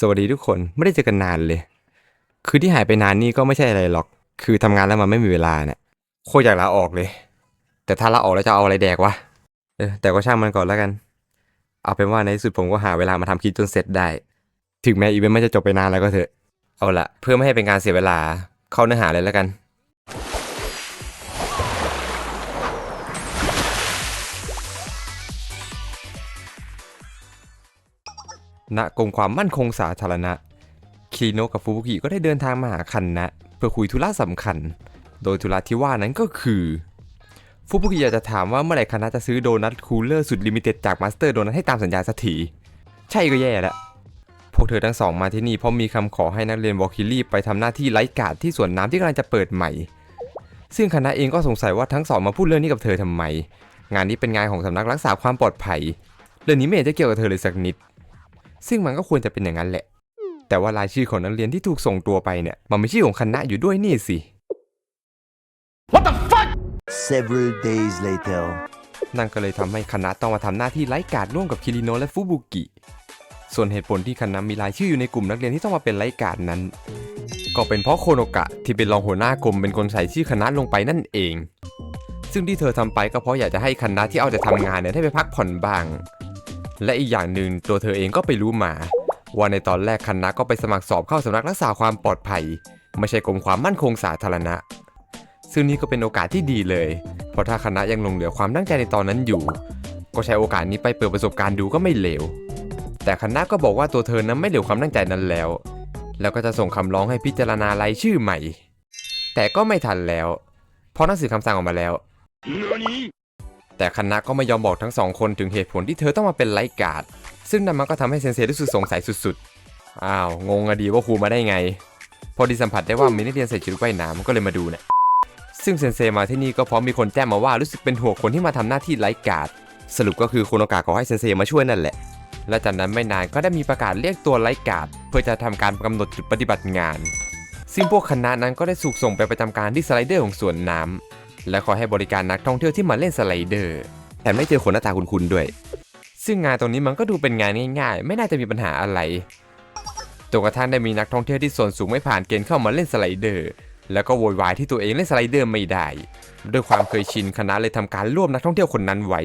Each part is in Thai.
สวัสดีทุกคนไม่ได้เจอกันนานเลย คือที่หายไปนานนี่ก็ไม่ใช่อะไรหรอก คือทำงานแล้วมันไม่มีเวลาเนี่ยโคตรอยากลาออกเลย แต่ถ้าลาออกแล้วจะเอาอะไรแดกวะเออแต่ก็ช่างมันก่อนแล้วกัน เอาเป็นว่าในที่สุดผมก็หาเวลามาทำคลิปจนเสร็จได้ ถึงแม้อีเวนต์มันจะจบไปนานแล้วก็เถอะ เอาละเพื่อไม่ให้เป็นการเสียเวลาเข้าเนื้อหาเลยแล้วกัน ณกรมความมั่นคงสาธารณะคีโนะกับฟูบุกิก็ได้เดินทางมาหาคันนะ เพื่อคุยธุระสำคัญ โดยธุระที่ว่านั้นก็คือ ฟูบุกิอยากจะถามว่าเมื่อไหร่คันนะจะซื้อโดนัทคูลเลอร์สุดลิมิเต็ดจากมาสเตอร์โดนัทให้ตามสัญญาสักทีใช่ก็แย่แล้วพวกเธอทั้งสองมาที่นี่เพราะมีคำขอให้นักเรียนวอลคิลี่ไปทำหน้าที่ไลฟ์การ์ดที่สวนน้ำที่กำลังจะเปิดใหม่ ซึ่งคณะเองก็สงสัยว่าทั้งสองมาพูดเรื่องนี้กับเธอทำไม งานนี้เป็นงานของสำนักรักษาความปลอดภัย เรื่องนี้ไม่เห็นจะเกี่ยวกับเธอเลยสักนิด ซึ่งมันก็ควรจะเป็นอย่างนั้นแหละ แต่ว่ารายชื่อของนักเรียนที่ถูกส่งตัวไปเนี่ย มันมีชื่อของคณะอยู่ด้วยนี่สิ Several days later. นั่นก็เลยทำให้คณะต้องมาทำหน้าที่ไลฟ์การ์ดร่วมกับคิริโนะและฟุบุกิ ส่วนเหตุผลที่คณะมีรายชื่ออยู่ในกลุ่มนักเรียนที่ต้องมาเป็นไลฟ์การ์ดนั้น ก็เป็นเพราะโคโนกะที่เป็นรองหัวหน้ากลุ่มเป็นคนใส่ชื่อคณะลงไปนั่นเอง ซึ่งที่เธอทำไปก็เพราะอยากจะให้คณะที่เอาแต่ทำงานเนี่ยได้ไปพักผ่อนบ้าง และอีกอย่างหนึ่งตัวเธอเองก็ไปรู้มา ว่าในตอนแรกคณะก็ไปสมัครสอบเข้าสำนักรักษาความปลอดภัย ไม่ใช่กรมความมั่นคงสาธารณะ ซึ่งนี่ก็เป็นโอกาสที่ดีเลย เพราะถ้าคณะยังหลงเหลือความตั้งใจในตอนนั้นอยู่ ก็ใช้โอกาสนี้ไปเปิดประสบการณ์ดูก็ไม่เลวแต่คณะก็บอกว่าตัวเธอนั้นไม่เหลือความตั้งใจนั้นแล้ว แล้วก็จะส่งคำร้องให้พิจารณารายชื่อใหม่ แต่ก็ไม่ทันแล้ว เพราะหนังสือคำสั่งออกมาแล้ว แต่คณะก็ไม่ยอมบอกทั้งสองคนถึงเหตุผลที่เธอต้องมาเป็นไลฟ์การ์ด ซึ่งนั่นมันก็ทำให้เซนเซรู้สึกสงสัยสุดๆ อ้าว งงอะดีว่าครูมาได้ไง พอดีสัมผัสได้ว่ามีนักเรียนใส่ชุดว่ายน้ำก็เลยมาดูเนี่ย ซึ่งเซนเซมาที่นี่ก็เพราะมีคนแจ้งมาว่ารู้สึกเป็นห่วงคนที่มาทำหน้าที่ไลฟ์การ์ด สรุปก็คือคุณโอกาสขอให้เซนเซมาช่วยนั่นแหละ และจากนั้นไม่นานก็ได้มีประกาศเรียกตัวไลฟ์การ์ดเพื่อจะทำการกำหนดจุดปฏิบัติงาน ซึ่งพวกคณะนั้นก็ได้ถูกส่งไปประจำการที่สไลเดอร์ของสวนน้ำ และคอยให้บริการนักท่องเที่ยวที่มาเล่นสไลเดอร์แถมไม่เจอคนหน้าตาคุ้นๆด้วย ซึ่งงานตรงนี้มันก็ดูเป็นงานง่ายๆ ไม่น่าจะมีปัญหาอะไรจนกระทั่งได้มีนักท่องเที่ยวที่ส่วนสูงไม่ผ่านเกณฑ์เข้ามาเล่นสไลเดอร์ แล้วก็โวยวายที่ตัวเองเล่นสไลเดอร์ไม่ได้ ด้วยความเคยชินคณะเลยทำการรวบนักท่องเที่ยวคนนั้นไว้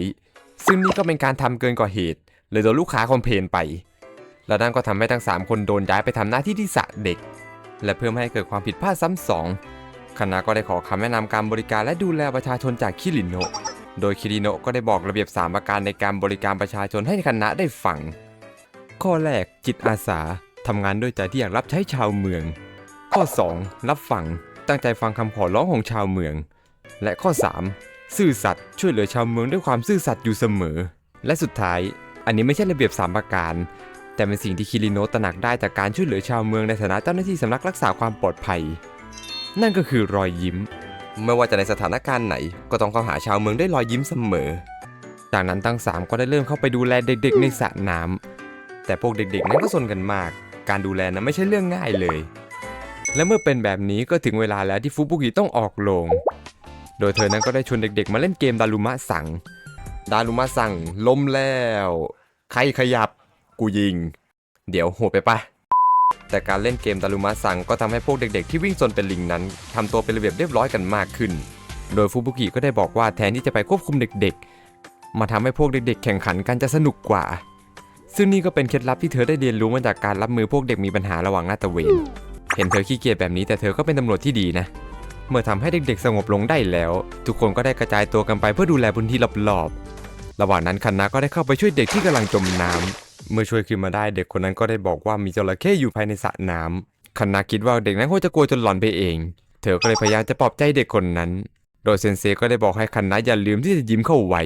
ซึ่งนี่ก็เป็นการทำเกินกว่าเหตุ เลยโดนลูกค้าคอมเพลนไป และนั่นก็ทำให้ทั้ง 3 คนโดนย้ายไปทำหน้าที่ที่สระเด็ก และเพื่อไม่ให้เกิดความผิดพลาดซ้ำสอง คณะก็ได้ขอคำแนะนำการบริการและดูแลประชาชนจากคิริโนะโดยคิริโนะก็ได้บอกระเบียบ 3 ประการในการบริการประชาชนให้คณะได้ฟัง ข้อแรกจิตอาสาทำงานด้วยใจที่อยากรับใช้ชาวเมือง ข้อ 2 รับฟัง ตั้งใจฟังคำขอร้องของชาวเมือง และข้อ 3 ซื่อสัตย์ช่วยเหลือชาวเมืองด้วยความซื่อสัตย์อยู่เสมอ และสุดท้าย อันนี้ไม่ใช่ระเบียบ 3 ประการ แต่เป็นสิ่งที่คิริโนะตระหนักได้จากการช่วยเหลือชาวเมืองในฐานะเจ้าหน้าที่สำนักรักษาความปลอดภัย นั่นก็คือรอยยิ้ม ไม่ว่าจะในสถานการณ์ไหน ก็ต้องเข้าหาชาวเมืองด้วยรอยยิ้มเสมอ จากนั้นทั้งสามก็ได้เริ่มเข้าไปดูแลเด็กๆ ในสระน้ำแต่พวกเด็กๆนั้นก็สนกันมาก การดูแลนั้นไม่ใช่เรื่องง่ายเลย และเมื่อเป็นแบบนี้ก็ถึงเวลาแล้วที่ฟุบุกิต้องออกโรงโดยเธอนั้นก็ได้ชวนเด็กๆ มาเล่นเกมดารุมะสั่ง ดารุมะสั่งล้มแล้ว ใครขยับ กูยิง เดี๋ยวโหดไปปะ แต่การเล่นเกมดารุมะสั่งก็ทำให้พวกเด็กๆที่วิ่งซนเป็นลิงนั้นทำตัวเป็นระเบียบเรียบร้อยกันมากขึ้น โดยฟูบุกิก็ได้บอกว่าแทนที่จะไปควบคุมเด็กๆ มาทำให้พวกเด็กๆ แข่งขันกันจะสนุกกว่า ซึ่งนี่ก็เป็นเคล็ดลับที่เธอได้เรียนรู้มาจากการรับมือพวกเด็กมีปัญหาระหว่างหน้าตะเวน เห็นเธอขี้เกียจแบบนี้แต่เธอก็เป็นตำรวจที่ดีนะ เมื่อทำให้เด็กๆ สงบลงได้แล้ว ทุกคนก็ได้กระจายตัวกันไปเพื่อดูแลพื้นที่รอบๆ ระหว่างนั้นคณะก็ได้เข้าไปช่วยเด็กที่กำลังจมน้ำ เมื่อช่วยขึ้นมาได้เด็กคนนั้นก็ได้บอกว่ามีจระเข้อยู่ภายในสระน้ำคณะคิดว่าเด็กนั้นคงจะกลัวจนหลอนไปเอง เธอก็เลยพยายามจะปลอบใจเด็กคนนั้น โดยเซนเซก็ได้บอกให้คณะอย่าลืมที่จะยิ้มเข้าไว้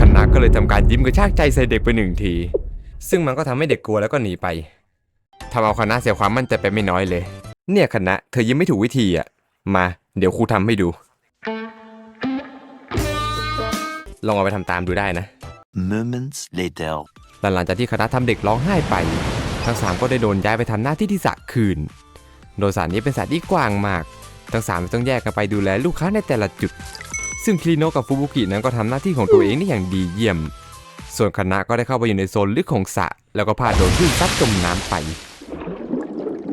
คณะก็เลยทำการยิ้มกระชากใจใส่เด็กไปหนึ่งที ซึ่งมันก็ทำให้เด็กกลัวแล้วก็หนีไปทำเอาคณะเสียความมั่นใจไปไม่น้อยเลย เนี่ยคณะเธอยิ้มไม่ถูกวิธีอะ มา เดี๋ยวครูทำให้ดู ลองเอาไปทำตามดูได้นะ Moments later. แต่หลังจากที่คณะทำเด็กร้องไห้ไป ทั้งสามก็ได้โดนย้ายไปทำหน้าที่ที่สระคืน โดยสรนี้เป็นสระที่กว้างมาก ทั้งสามต้องแยกกันไปดูแลลูกค้าในแต่ละจุด ซึ่งคลีโนกับฟูบุกินั้นก็ทำหน้าที่ของตัวเองได้อย่างดีเยี่ยม ส่วนคณะก็ได้เข้าไปอยู่ในโซนลึกของสระแล้วก็พาโดนคลื่นซัดจมน้ำไป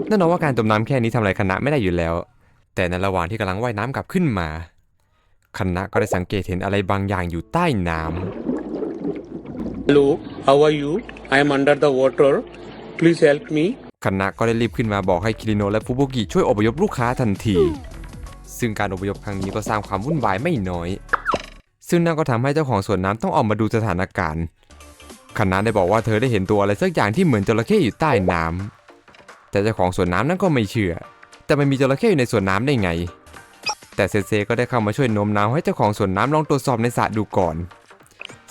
แน่นอนว่าการจมน้ำแค่นี้ทำอะไรคณะไม่ได้อยู่แล้ว แต่ในระหว่างที่กำลังว่ายน้ำกลับขึ้นมาคณะก็ได้สังเกตเห็นอะไรบางอย่างอยู่ใต้น้ำ Hello, how are you? I am under the water. Please help me. คณะก็ได้รีบขึ้นมาบอกให้คิริโนะและฟุบุกิช่วยอพยพลูกค้าทันที ซึ่งการอพยพครั้งนี้ก็สร้างความวุ่นวายไม่น้อย ซึ่งนั่นก็ทำให้เจ้าของสวนน้ำต้องออกมาดูสถานการณ์คณะได้บอกว่าเธอได้เห็นตัวอะไรสักอย่างที่เหมือนจระเข้อยู่ใต้น้ำแต่เจ้าของสวนน้ำนั้นก็ไม่เชื่อ แต่มันมีจระเข้อยู่ในสวนน้ำได้ไง แต่เซเซก็ได้เข้ามาช่วยโน้มน้าวให้เจ้าของสวนน้ำลองตรวจสอบในสระดูก่อน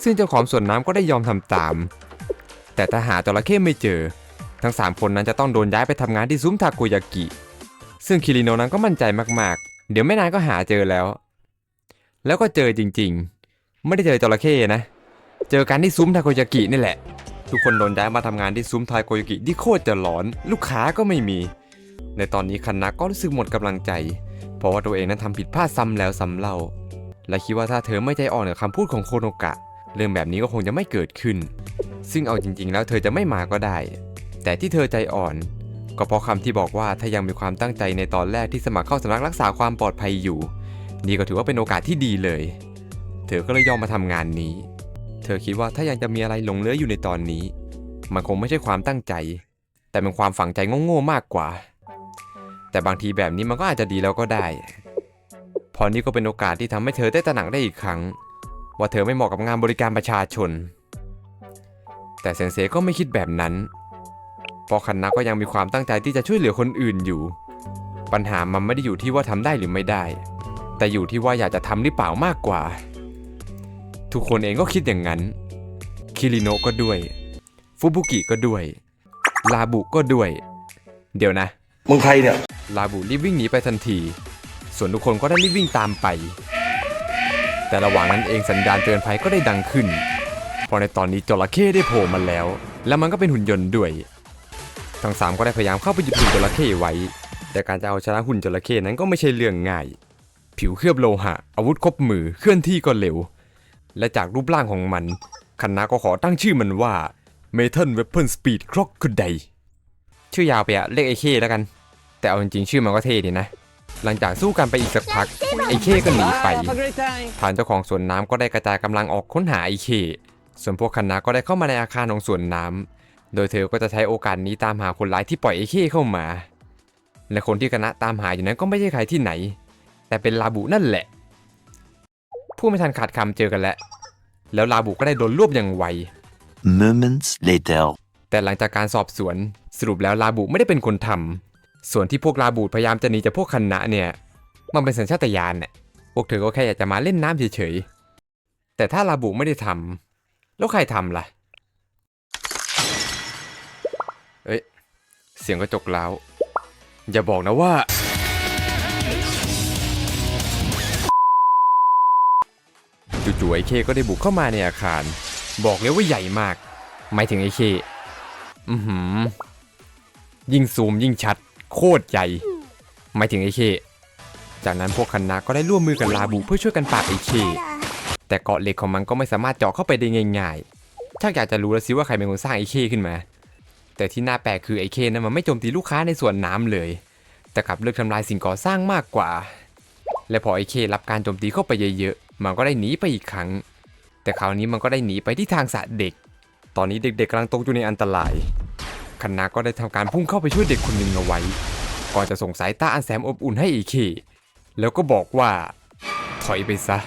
ซึ่งเจ้าของสวนน้ำก็ได้ยอมทำตาม แต่ถ้าหาจระเข้ไม่เจอ ทั้ง 3 คนนั้นจะต้องโดนย้ายไปทำงานที่ซุ้มทาโกยากิ ซึ่งคิริโนนั้นก็มั่นใจมากๆ เดี๋ยวไม่นานก็หาเจอแล้ว แล้วก็เจอจริงๆ ไม่ได้เจอจระเข้นะ เจอกันที่ซุ้มทาโกยากินี่แหละ ทุกคนโดนย้ายมาทำงานที่ซุ้มทาโกยากิที่โคตรจะหลอน ลูกค้าก็ไม่มี ในตอนนี้คันนะก็รู้สึกหมดกำลังใจ เพราะว่าตัวเองนั้นทำผิดพลาดซ้ำแล้วซ้ำเล่าและคิดว่าถ้าเธอไม่ใจอ่อนกับคำพูดของโคโนกะ เรื่องแบบนี้ก็คงจะไม่เกิดขึ้น ซึ่งเอาจริงๆแล้วเธอจะไม่มาก็ได้ แต่ที่เธอใจอ่อน ก็เพราะคำที่บอกว่าถ้ายังมีความตั้งใจในตอนแรกที่สมัครเข้าสำนักรักษาความปลอดภัยอยู่ นี่ก็ถือว่าเป็นโอกาสที่ดีเลย เธอก็เลยยอมมาทำงานนี้ เธอคิดว่าถ้ายังจะมีอะไรหลงเหลืออยู่ในตอนนี้ มันคงไม่ใช่ความตั้งใจ แต่เป็นความฝังใจโง่ๆมากกว่า แต่บางทีแบบนี้มันก็อาจจะดีแล้วก็ได้ พอนี่ก็เป็นโอกาสที่ทำให้เธอได้ตระหนักได้อีกครั้ง ว่าเธอไม่เหมาะกับงานบริการประชาชน แต่เซนเซก็ไม่คิดแบบนั้น เพราะคันนะก็ยังมีความตั้งใจที่จะช่วยเหลือคนอื่นอยู่ ปัญหามันไม่ได้อยู่ที่ว่าทำได้หรือไม่ได้ แต่อยู่ที่ว่าอยากจะทำหรือเปล่ามากกว่า ทุกคนเองก็คิดอย่างนั้น คิริโนะก็ด้วย ฟุบุกิก็ด้วย ลาบุก็ด้วย เดี๋ยวนะ มึงใครเนี่ย ลาบูรีบวิ่งหนีไปทันที ส่วนทุกคนก็ได้รีบวิ่งตามไป แต่ระหว่างนั้นเองสัญญาณเตือนภัยก็ได้ดังขึ้นพราะในตอนนี้จระเข้ได้โผล่มาแล้ว และมันก็เป็นหุ่นยนต์ด้วย ทั้งสามก็ได้พยายามเข้าไปหยุดหุ่นจระเข้ไว้ แต่การจะเอาชนะหุ่นจระเข้นั้นก็ไม่ใช่เรื่องง่าย ผิวเคลือบโลหะ อาวุธครบมือเคลื่อนที่ก็เร็ว และจากรูปร่างของมันคณะก็ขอตั้งชื่อมันว่า Metal Weapon Speed Crocodile ชื่อยาวไปอะเรียกไอ้เข้แล้วกัน แต่เอาจริงๆชื่อมันก็เท่ดีนะ หลังจากสู้กันไปอีกสักพัก ไอ้เข้ก็หนีไปทางเจ้าของสวนน้ำก็ได้กระจายกำลังออกค้นหาไอ้เข้ส่วนพวกคณะก็ได้เข้ามาในอาคารของสวนน้ำโดยเธอก็จะใช้โอกาสนี้ตามหาคนร้ายที่ปล่อยไอ้เข้เข้ามา และคนที่คณะตามหาอยู่นั้นก็ไม่ใช่ใครที่ไหน แต่เป็นลาบุนั่นแหละผู้ไม่ทันขาดคำเจอกันแล้ว แล้วลาบุก็ได้โดนรวบอย่างไว Moments later. แต่หลังจากการสอบสวน สรุปแล้วลาบูไม่ได้เป็นคนทำ ส่วนที่พวกลาบูพยายามจะหนีจากพวกคณะเนี่ย มันเป็นสัญชาตญาณเนี่ยพวกเธอก็แค่อยากจะมาเล่นน้ำเฉยๆ แต่ถ้าลาบูไม่ได้ทำแล้วใครทำล่ะ เอ้ย เสียงกระจกแล้ว อย่าบอกนะว่า จู่ๆไอเคก็ได้บุกเข้ามาในอาคาร บอกเลยว่าใหญ่มาก หมายถึงไอ้เค อือหือ ยิ่งซูมยิ่งชัด โคตรใหญ่หมายถึงไอเค จากนั้นพวกคณะก็ได้ร่วมมือกับลาบูเพื่อช่วยกันปราบไอเค แต่เกาะเหล็กของมันก็ไม่สามารถเจาะเข้าไปได้ง่ายๆชักอยากจะรู้แล้วสิว่าใครเป็นคนสร้างไอเคขึ้นมา แต่ที่น่าแปลกคือไอเคนั้นมันไม่โจมตีลูกค้าในส่วนน้ำเลย แต่กลับเลือกทำลายสิ่งก่อสร้างมากกว่า และพอไอเครับการโจมตีเข้าไปเยอะๆ มันก็ได้หนีไปอีกครั้ง แต่คราวนี้มันก็ได้หนีไปที่ทางสระเด็ก ตอนนี้เด็กๆกำลังตกอยู่ในอันตราย คณะก็ได้ทำการพุ่งเข้าไปช่วยเด็กคนหนึ่งเอาไว้ ก่อนจะส่งสายตาอันแสนอบอุ่นให้อีเคแล้วก็บอกว่า ถอยไปซะ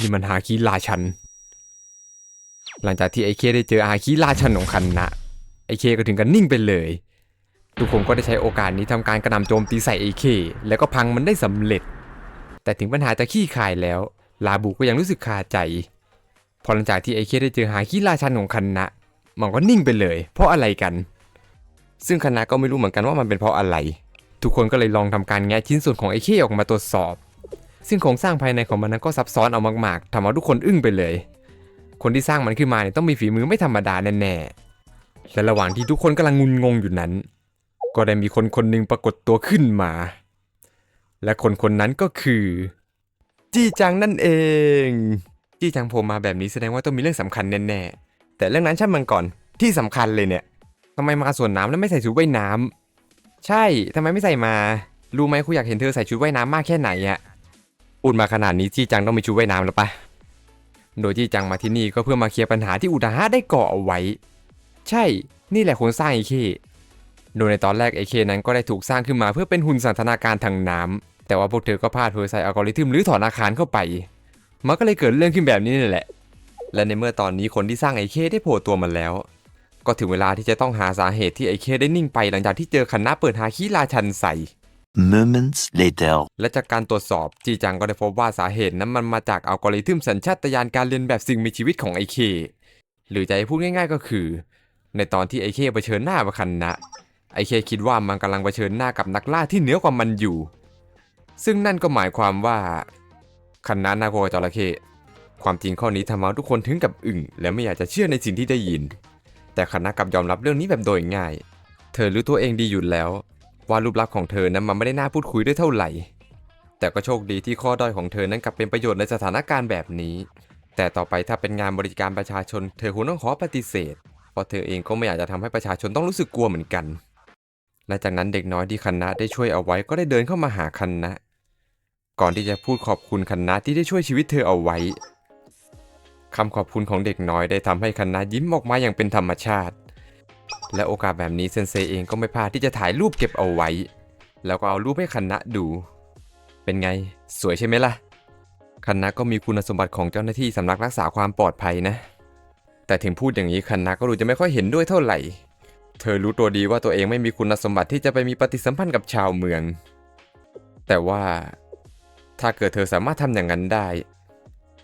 นี่มันหาคีราชัน หลังจากที่ไอเคได้เจออาคีราชันของคณะไอเคก็ถึงกันนิ่งไปเลย ทุกคนก็ได้ใช้โอกาสนี้ทำการกระหน่ำโจมตีใส่ไอเคแล้วก็พังมันได้สำเร็จ แต่ถึงปัญหาจะขี้คายแล้ว ลาบูก็ยังรู้สึกคาใจ พอหลังจากที่ไอเคได้เจอหาขี้ราชันของคณะ มันก็นิ่งไปเลย เพราะอะไรกัน ซึ่งคณะก็ไม่รู้เหมือนกันว่ามันเป็นเพราะอะไร ทุกคนก็เลยลองทำการแงะชิ้นส่วนของไอ้เคออกมาตรวจสอบ ซึ่งโครงสร้างภายในของมันนั้นก็ซับซ้อนเอามากๆทำเอาทุกคนอึ้งไปเลย คนที่สร้างมันขึ้นมาเนี่ยต้องมีฝีมือไม่ธรรมดาแน่ๆและระหว่างที่ทุกคนกำลังงุนงงอยู่นั้น ก็ได้มีคนคนหนึ่งปรากฏตัวขึ้นมา และคนคนนั้นก็คือ จี้จังนั่นเอง จี้จังโผล่มาแบบนี้แสดงว่าต้องมีเรื่องสำคัญแน่ๆ แต่เรื่องนั้นช่างมันก่อนที่สำคัญเลยเนี่ยทำไมมาสวนน้ำแล้วไม่ใส่ชุดว่ายน้ำใช่ทำไมไม่ใส่มา รู้ไหมครูอยากเห็นเธอใส่ชุดว่ายน้ำมากแค่ไหนอะพูดมาขนาดนี้จีจังต้องมีชุดว่ายน้ำแล้วปะโดยจีจังมาที่นี่ก็เพื่อมาเคลียร์ปัญหาที่อุดาฮะได้ก่อเอาไว้ ใช่ นี่แหละคนสร้างไอเคโดยในตอนแรกไอเคนั้นก็ได้ถูกสร้างขึ้นมาเพื่อเป็นหุ่นสันทนาการทางน้ำแต่ว่าพวกเธอก็พลาดเผลอใส่อัลกอริทึมหรือถอนอาคารเข้าไป มันก็เลยเกิดเรื่องขึ้นแบบนี้นี่แหละ และในเมื่อตอนนี้คนที่สร้างไอเคได้โผล่ตัวมาแล้ว ก็ถึงเวลาที่จะต้องหาสาเหตุที่ไอเคได้นิ่งไปหลังจากที่เจอคณะเปิดหาคีราชันใส่ Moments later. และจากการตรวจสอบจีจังก็ได้พบว่าสาเหตุนั้นมันมาจากอัลกอริทึมสัญชาตญาณการเรียนแบบสิ่งมีชีวิตของไอเคหรือจะให้พูดง่ายๆก็คือ ในตอนที่ไอเคเผชิญหน้ากับคันนะไอเคคิดว่ามันกำลังเผชิญหน้ากับนักล่าที่เหนือกว่ามันอยู่ ซึ่งนั่นก็หมายความว่าคันนะน่ากลัวกว่าจระเข้ ความจริงข้อนี้ทำเอาทุกคนถึงกับอึ้งและไม่อยากจะเชื่อในสิ่งที่ได้ยิน แต่คันนะกับยอมรับเรื่องนี้แบบโดยง่าย เธอรู้ตัวเองดีอยู่แล้ว ว่ารูปลักษณ์ของเธอนั้นมันไม่ได้น่าพูดคุยด้วยเท่าไหร่ แต่ก็โชคดีที่ข้อด้อยของเธอนั้นกลับเป็นประโยชน์ในสถานการณ์แบบนี้ แต่ต่อไปถ้าเป็นงานบริการประชาชน เธอคงต้องขอปฏิเสธ เพราะเธอเองก็ไม่อยากจะทำให้ประชาชนต้องรู้สึกกลัวเหมือนกันและจากนั้นเด็กน้อยที่คันนะได้ช่วยเอาไว้ก็ได้เดินเข้ามาหาคันนะก่อนที่จะพูดขอบคุณคันนะที่ได้ช่วยชีวิตเธอเอาไว้ คำขอบคุณของเด็กน้อยได้ทำให้คันนะยิ้มออกมาอย่างเป็นธรรมชาติ และโอกาสแบบนี้เซนเซเองก็ไม่พลาดที่จะถ่ายรูปเก็บเอาไว้ แล้วก็เอารูปให้คันนะดู เป็นไง สวยใช่ไหมล่ะคันนะก็มีคุณสมบัติของเจ้าหน้าที่สำนักรักษาความปลอดภัยนะ แต่ถึงพูดอย่างนี้คันนะก็ดูจะไม่ค่อยเห็นด้วยเท่าไหร่ เธอรู้ตัวดีว่าตัวเองไม่มีคุณสมบัติที่จะไปมีปฏิสัมพันธ์กับชาวเมือง แต่ว่าถ้าเกิดเธอสามารถทำอย่างนั้นได้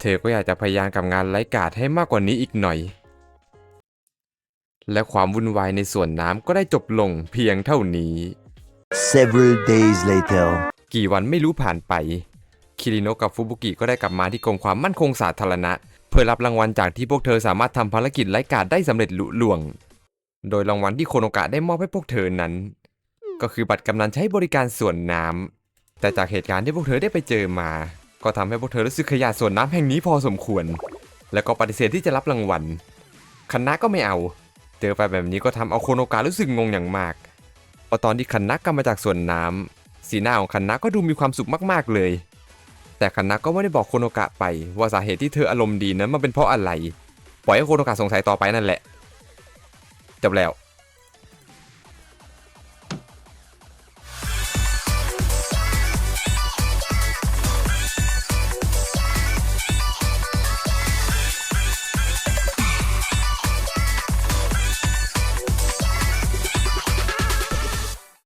เธอก็อยากจะพยายามกับงานไร้กาดให้มากกว่านี้อีกหน่อย และความวุ่นวายในสวนน้ำก็ได้จบลงเพียงเท่านี้ Several days later. กี่วันไม่รู้ผ่านไป คิริโนะกับฟุบุกิก็ได้กลับมาที่กรมความมั่นคงสาธารณะ เพื่อรับรางวัลจากที่พวกเธอสามารถทำภารกิจไร้กาดได้สำเร็จลุล่วง โดยรางวัลที่โคโนกะได้มอบให้พวกเธอนั้น ก็คือบัตรกำนันใช้บริการสวนน้ำแต่จากเหตุการณ์ที่พวกเธอได้ไปเจอมา ก็ทำให้พวกเธอรู้สึกขยะส่วนน้ำแห่งนี้พอสมควร และก็ปฏิเสธที่จะรับรางวัลคณะก็ไม่เอา เจอไปแบบนี้ก็ทำเอาโคโนกะรู้สึกงงอย่างมากพอตอนที่คันนักกลับมาจากส่วนน้ำสีหน้าของคันนักก็ดูมีความสุขมากๆเลย แต่คันนักก็ไม่ได้บอกโคโนกะไป ว่าสาเหตุที่เธออารมณ์ดีนั้นมันเป็นเพราะอะไร ปล่อยให้โคโนกะสงสัยต่อไปนั่นแหละจบแล้ว